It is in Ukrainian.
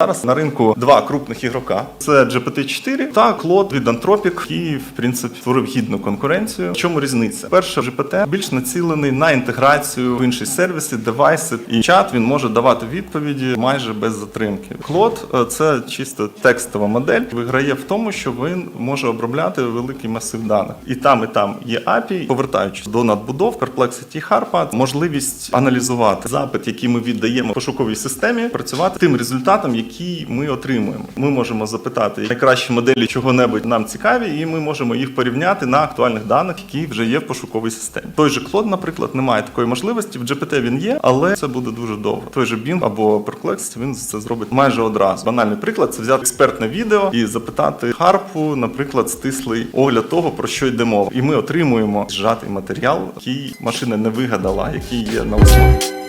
Зараз на ринку два крупних ігрока: це GPT-4 та Claude від Anthropic, який, в принципі, створив гідну конкуренцію. В чому різниця? Перше, GPT більш націлений на інтеграцію в інші сервіси, девайси і чат він може давати відповіді майже без затримки. Claude – це чисто текстова модель. Виграє в тому, що він може обробляти великий масив даних. І там, і там є API. Повертаючись до надбудов, Perplexity Harpa, можливість аналізувати запит, який ми віддаємо пошуковій системі, працювати тим результатом, який ми отримуємо. Ми можемо запитати найкращі моделі чого-небудь нам цікаві, і ми можемо їх порівняти на актуальних даних, які вже є в пошуковій системі. Той же Claude, наприклад, не має такої можливості. В GPT він є, але це буде дуже довго. Той же Bing або Perplexity він це зробить майже одразу. Банальний приклад це взяти експертне відео і запитати Харпу, наприклад, стислий огляд того, про що йде мова. І ми отримуємо зжатий матеріал, який машина не вигадала, який є на основі.